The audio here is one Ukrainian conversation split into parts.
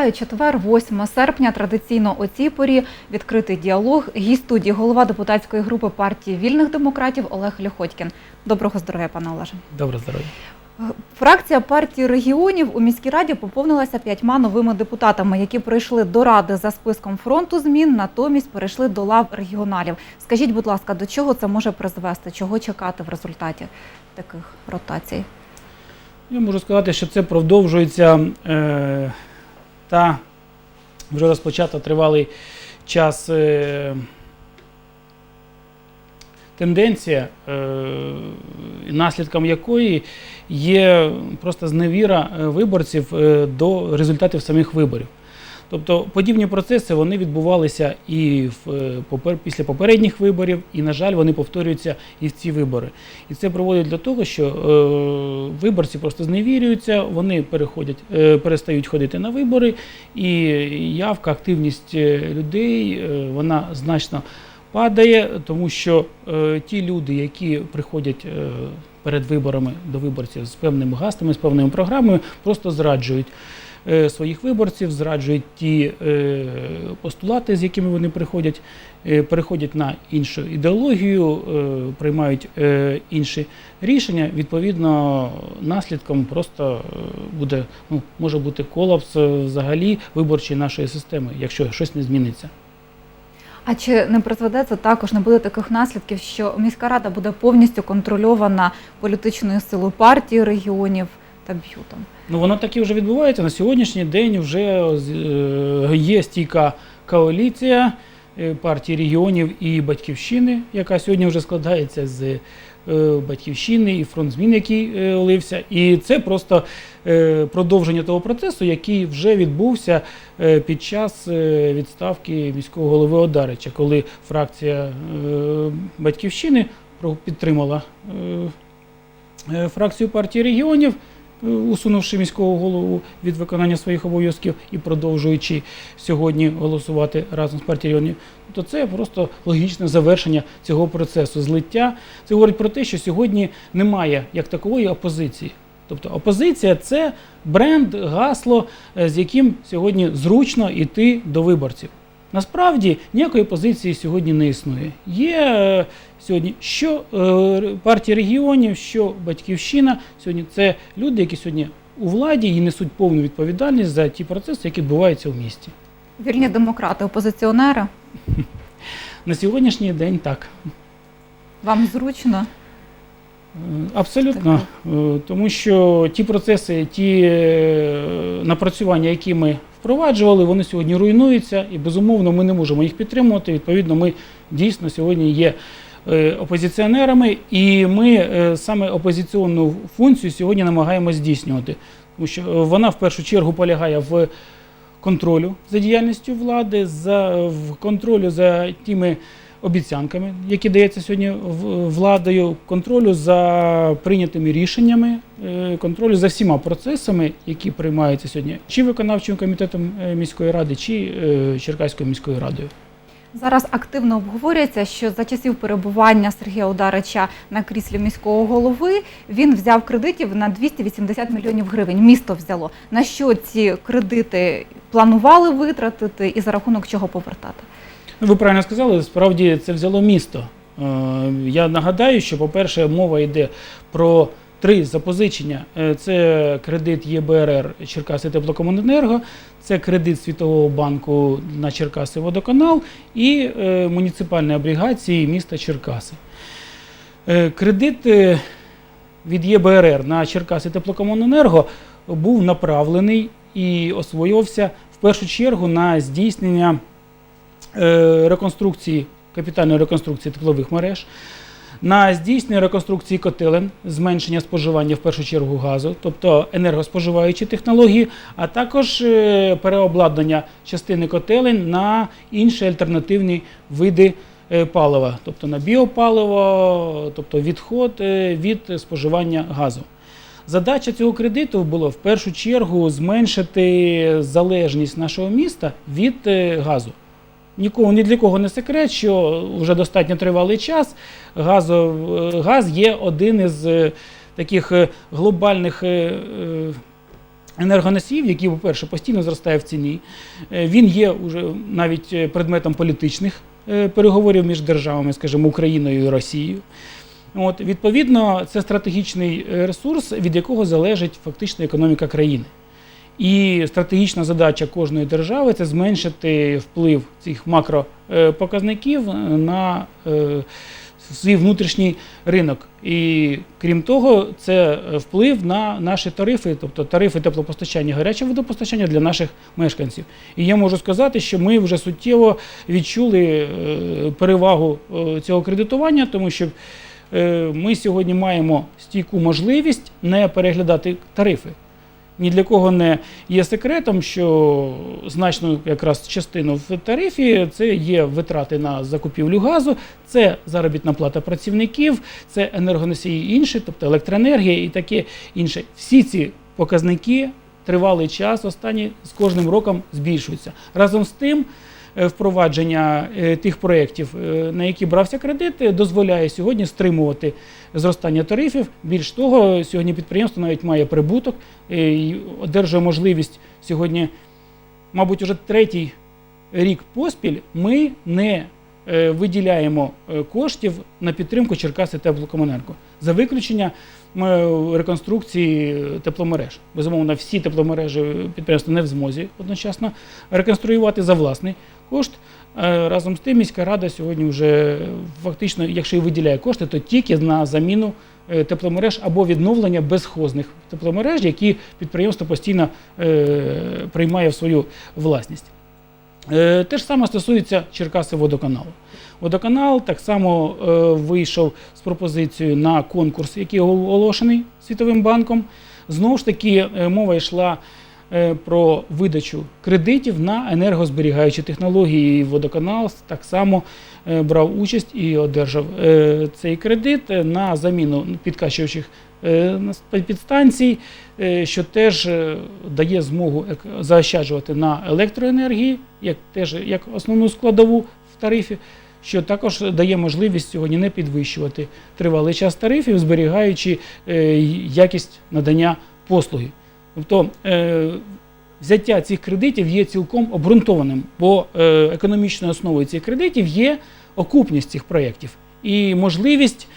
Вітаю четвер, 8 серпня. Традиційно о цій порі відкритий діалог. Гість студії голова депутатської групи партії вільних демократів Олег Льоходькін. Доброго здоров'я, пане Олеже. Добре здоров'я. Фракція партії регіонів у міській раді поповнилася п'ятьма новими депутатами, які прийшли до ради за списком фронту змін, натомість перейшли до лав регіоналів. Скажіть, будь ласка, до чого це може призвести? Чого чекати в результаті таких ротацій? Я можу сказати, що це продовжується е, та вже розпочато тривалий час е, тенденція, е, наслідком якої є просто зневіра е, виборців до результатів самих виборів. Тобто подібні процеси вони відбувалися і в, е, попер, після попередніх виборів, і, на жаль, вони повторюються і в ці вибори. І це приводить до того, що е, виборці просто зневірюються, вони переходять, е, перестають ходити на вибори, і явка, активність е, людей е, вона значно падає, тому що е, ті люди, які приходять е, перед виборами до виборців з певними гаслами, з певною програмою, просто зраджують своїх виборців, зраджують ті е, постулати, з якими вони приходять, е, переходять на іншу ідеологію, е, приймають е, інші рішення. Відповідно, наслідком просто е, буде ну, може бути колапс е, взагалі виборчої нашої системи, якщо щось не зміниться. А чи не призведе це також, не буде таких наслідків, що міська рада буде повністю контрольована політичною силою партії регіонів та? Ну, воно так і вже відбувається. На сьогоднішній день вже е, є стійка коаліція е, партії регіонів і батьківщини, яка сьогодні вже складається з е, батьківщини і фронт змін, який лився. І це просто продовження того процесу, який вже відбувся під час відставки міського голови Одарича, коли фракція батьківщини підтримала фракцію партії регіонів усунувши міського голову від виконання своїх обов'язків і продовжуючи сьогодні голосувати разом з партією то це просто логічне завершення цього процесу злиття. Це говорить про те, що сьогодні немає як такової опозиції. Тобто опозиція це бренд, гасло, е, з яким сьогодні зручно йти до виборців. Насправді ніякої позиції сьогодні не існує. Є е, сьогодні що е, партія регіонів, що батьківщина. Сьогодні це люди, які сьогодні у владі і несуть повну відповідальність за ті процеси, які відбуваються в місті. Вільні демократи, опозиціонери. На сьогоднішній день так. Вам зручно? Е, Абсолютно, тому що ті процеси, ті напрацювання, які ми впроваджували, вони сьогодні руйнуються, і безумовно ми не можемо їх підтримувати. Відповідно, ми дійсно сьогодні є е, опозиціонерами, і ми е, саме опозиційну функцію сьогодні намагаємося здійснювати, тому що е, вона в першу чергу полягає в контролю за діяльністю влади, за в контролю за тими обіцянками, які дається сьогодні владою, контролю за прийнятими рішеннями, е, контролю за всіма процесами, які приймаються сьогодні, чи виконавчим комітетом е, міської ради, чи е, Черкаською міською радою. Зараз активно обговорюється, що за часів перебування Сергія Ударича на кріслі міського голови він взяв кредитів на 280 мільйонів гривень. Місто взяло. На що ці кредити планували витратити і за рахунок чого повертати? Ну, Ви правильно сказали, справді це взяло місто. Е, Я нагадаю, що, по-перше, мова йде про три запозичення: Е, це кредит ЄБРР Черкаси Теплокомуненерго, це кредит Світового банку на Черкаси Водоканал і е, муніципальні облігації міста Черкаси. Кредит від ЄБРР на Черкаси Теплокомуненерго був направлений і освоювався в першу чергу на здійснення реконструкції, капітальної реконструкції теплових мереж, на здійснення реконструкції котелень, зменшення споживання в першу чергу газу, тобто енергоспоживаючі технології, а також е, переобладнання частини котелень на інші альтернативні види е, палива, тобто на біопаливо, тобто відход е, від споживання газу. Задача цього кредиту була в першу чергу зменшити залежність нашого міста від е, газу. Нікого ні для кого не секрет, що вже достатньо тривалий час газов, е, газ є один із е, таких е, глобальних енергоносіїв, який, по-перше, постійно зростає в ціні. Він є уже навіть предметом політичних переговорів між державами, скажімо, Україною і Росією. От, відповідно, це стратегічний ресурс, від якого залежить фактично економіка країни. І стратегічна задача кожної держави це зменшити вплив цих макропоказників на е, свій внутрішній ринок. І крім того, це вплив на наші тарифи, тобто тарифи теплопостачання, гаряче водопостачання для наших мешканців. І я можу сказати, що ми вже суттєво відчули е, перевагу е, цього кредитування, тому що е, ми сьогодні маємо стійку можливість не переглядати тарифи. Ні для кого не є секретом, що значну якраз частину в тарифі це є витрати на закупівлю газу, це заробітна плата працівників, це енергоносії інші, тобто електроенергія і таке інше. Всі ці показники тривалий час останні з кожним роком збільшуються. Разом з тим. Е, Впровадження е, тих проєктів, е, на які брався кредит, дозволяє сьогодні стримувати зростання тарифів. Більш того, сьогодні підприємство навіть має прибуток і одержує можливість сьогодні, мабуть, уже третій рік поспіль ми не виділяємо е, коштів на підтримку Черкаси теплокомуненерго за виключення е, реконструкції тепломереж. Безумовно, всі тепломережі підприємства не в змозі одночасно реконструювати за власний кошт. Е, Разом з тим, міська рада сьогодні вже фактично, якщо і виділяє кошти, то тільки на заміну е, тепломереж або відновлення безхозних тепломереж, які підприємство постійно е, приймає в свою власність. Е, Те ж саме стосується Черкаси водоканалу. Водоканал так само е, вийшов з пропозицією на конкурс, який оголошений Світовим банком. Знову ж таки, е, мова йшла про видачу кредитів на енергозберігаючі технології. Водоканал так само брав участь і одержав цей кредит на заміну підкачуючих підстанцій, е, що теж е, дає змогу заощаджувати на електроенергії, як теж як основну складову в тарифі. Що також дає можливість сьогодні не підвищувати тривалий час тарифів, зберігаючи е, якість надання послуги. Тобто е, взяття цих кредитів є цілком обґрунтованим, бо е, економічною основою цих кредитів є окупність цих проєктів і можливість е,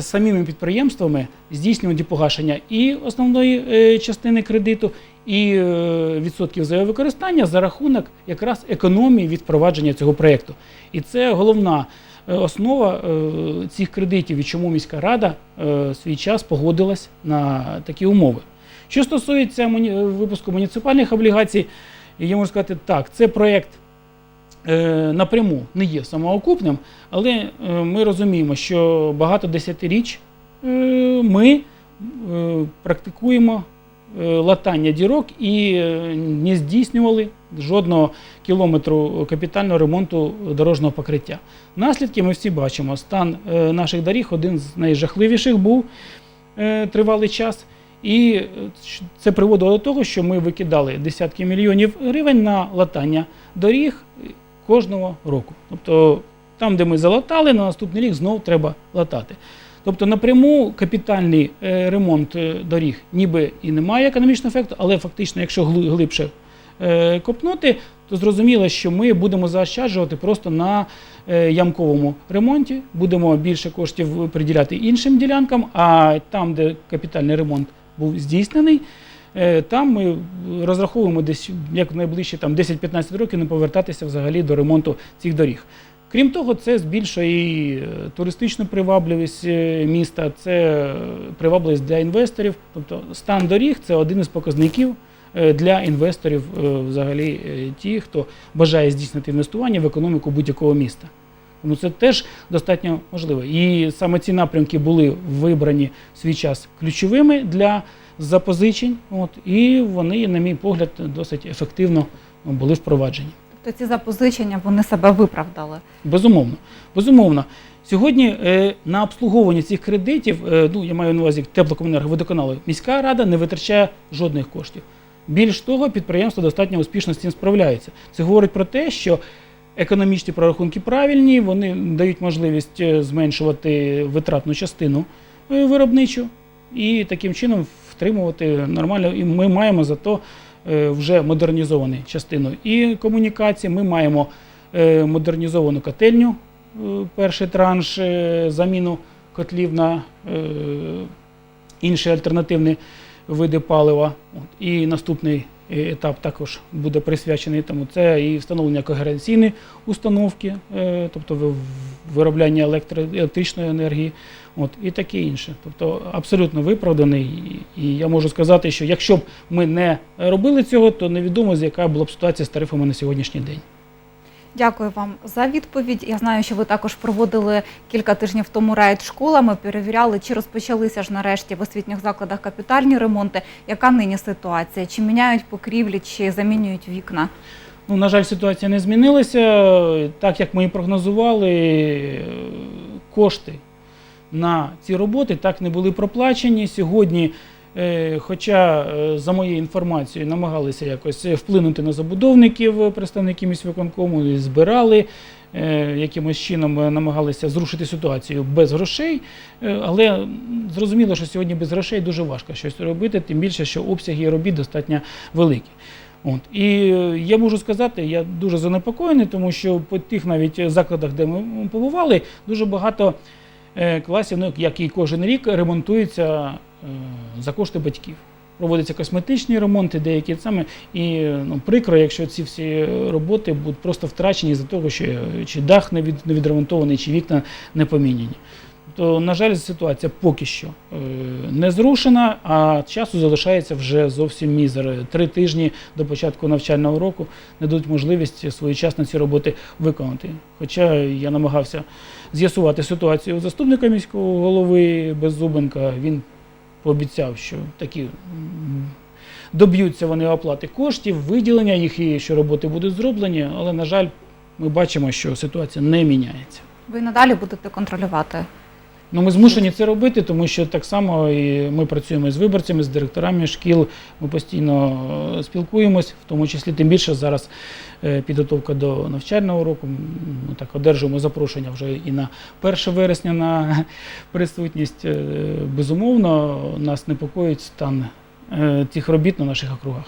самими підприємствами здійснювати погашення і основної е, частини кредиту, і е, відсотків за його використання за рахунок якраз економії від впровадження цього проєкту. І це головна е, основа е, цих кредитів, і чому міська рада е, свій час погодилась на такі умови. Що стосується випуску муніципальних облігацій, я можу сказати так, це проєкт е, напряму не є самоокупним, але е, ми розуміємо, що багато десятиріч е, ми е, практикуємо е, латання дірок і е, не здійснювали жодного кілометру капітального ремонту дорожнього покриття. Наслідки ми всі бачимо. Стан е, наших доріг один з найжахливіших був е, тривалий час. І е, це приводило до того, що ми викидали десятки мільйонів гривень на латання доріг е, кожного року. Тобто там, де ми залатали, на наступний рік знов треба латати. Тобто напряму капітальний е, ремонт е, доріг ніби і не має економічного ефекту, але фактично, якщо глибше е, копнути, то зрозуміло, що ми будемо заощаджувати просто на ямковому ремонті, будемо більше коштів приділяти іншим ділянкам, а там, де капітальний ремонт був здійснений, там ми розраховуємо десь як найближчі там 10-15 років не повертатися взагалі до ремонту цих доріг. Крім того, це збільшує і е, туристичну привабливість е, міста, це е, привабливість для інвесторів. Тобто стан доріг це один із показників е, для інвесторів, е, взагалі е, ті, хто бажає здійснити інвестування в економіку будь-якого міста. Тому це теж достатньо можливо. І саме ці напрямки були вибрані в свій час ключовими для запозичень. От, і вони, на мій погляд, досить ефективно ну, були впроваджені. Тобто ці запозичення вони себе виправдали. Безумовно. Безумовно. Сьогодні е, на обслуговування цих кредитів, е, ну я маю на увазі теплокомуненерго водоканалу, міська рада не витрачає жодних коштів. Більш того, підприємство достатньо успішно з цим справляється. Це говорить про те, що економічні прорахунки правильні, вони дають можливість е, зменшувати витратну частину е, виробничу, і таким чином втримувати нормально. І ми маємо зато е, вже модернізовану частину і комунікації. Ми маємо модернізовану котельню, перший транш, заміну котлів на інші альтернативні види палива. І наступний етап також буде присвячений тому. Це і встановлення когеренційної установки, е, тобто виробляння електричної енергії, от, і таке інше. Тобто абсолютно виправданий. І я можу сказати, що якщо б ми не робили цього, то невідомо, з яка була б ситуація з тарифами на сьогоднішній день. Дякую вам за відповідь. Я знаю, що ви також проводили кілька тижнів тому рейд школами, перевіряли, чи розпочалися ж нарешті в освітніх закладах капітальні ремонти. Яка нині ситуація? Чи міняють покрівлі, чи замінюють вікна? Ну, на жаль, ситуація не змінилася. Так як ми і прогнозували, е, кошти на ці роботи так не були проплачені. Сьогодні, хоча е, за моєю інформацією, намагалися якось вплинути на забудовників, е, представники міськвиконкому, і збирали. е, Якимось чином е, намагалися зрушити ситуацію без грошей, Е, але зрозуміло, що сьогодні без грошей дуже важко щось робити, тим більше, що обсяги робіт достатньо великі. От. І е, я можу сказати, я дуже занепокоєний, тому що по тих навіть закладах, де ми побували, дуже багато е, класів, ну, як і кожен рік, ремонтуються е, за кошти батьків. Проводяться косметичні ремонти, деякі саме. І е, ну, прикро, якщо ці всі роботи будуть просто втрачені за того, що е, чи дах не, від, не відремонтований, чи вікна не поміняні. То, на жаль, ситуація поки що е, не зрушена, а часу залишається вже зовсім мізер. Три тижні до початку навчального року не дадуть можливість своєчасно ці роботи виконати. Хоча я намагався з'ясувати ситуацію у заступника міського голови Беззубенка. Він пообіцяв, що такі доб'ються вони оплати коштів, виділення їх і що роботи будуть зроблені, але, на жаль, ми бачимо, що ситуація не міняється. Ви надалі будете контролювати. Ну, ми змушені це робити, тому що так само і ми працюємо з виборцями, з директорами шкіл. Ми постійно е, спілкуємось, в тому числі тим більше зараз е, підготовка до навчального року. Ми так одержуємо запрошення вже і на 1 вересня на присутність. Е, Безумовно, нас непокоїть стан цих робіт на наших округах.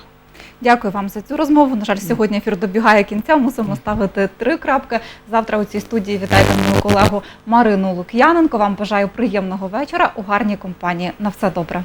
Дякую вам за цю розмову. На жаль, сьогодні ефір добігає кінця. Мусимо ставити три крапки. Завтра у цій студії вітайте мою колегу Марину Лук'яненко. Вам бажаю приємного вечора у гарній компанії. На все добре.